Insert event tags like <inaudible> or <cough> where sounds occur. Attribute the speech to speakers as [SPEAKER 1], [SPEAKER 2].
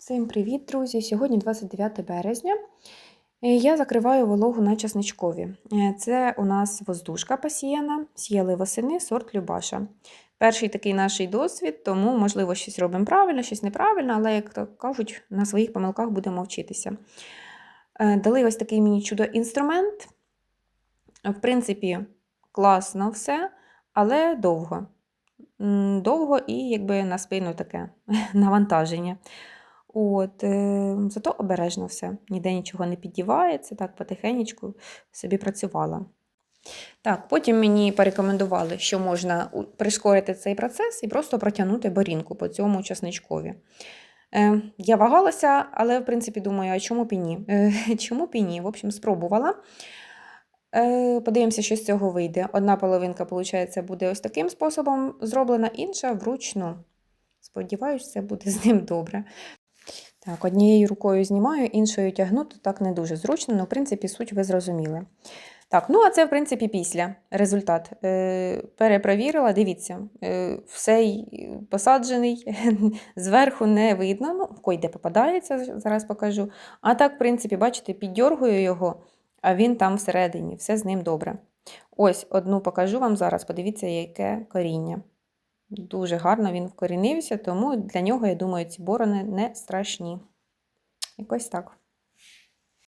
[SPEAKER 1] Всім привіт, друзі! Сьогодні 29 березня. Е, Я закриваю вологу на часничкові. Е, Це у нас воздушка посіяна, сіяли восени, сорт Любаша. Перший такий наш досвід, тому, можливо, щось робимо правильно, щось неправильно, але, як то кажуть, на своїх помилках будемо вчитися. Е, Дали ось такий мені чудо-інструмент. В принципі, класно все, але довго. Довго і якби на спину таке <laughs> навантаження. От, е, зато обережно все. Ніде нічого не піддівається, так потихенечку собі працювала. Так, потім мені порекомендували, що можна прискорити цей процес і просто протягнути борінку по цьому часничкові. Е, я вагалася, але в принципі думаю, а чому б і ні? Е, <laughs> чому б і? В общем, спробувала. Е, подивимося, що з цього вийде. Одна половинка, виходить, буде ось таким способом зроблена, інша вручну. Сподіваюсь, це буде з ним добре. Так, однією рукою знімаю, іншою тягну, то так не дуже зручно, але в принципі суть ви зрозуміли. Так, ну а це, в принципі, після результат. Е, перепровірила, дивіться, е, все посаджений, <laughs> зверху не видно. Ну, койде попадається, зараз покажу. А так, в принципі, бачите, піддьоргую його, а він там всередині, все з ним добре. Ось одну покажу вам зараз, подивіться, яке коріння. Дуже гарно він вкорінився, тому для нього, я думаю, ці борони не страшні. Якось так.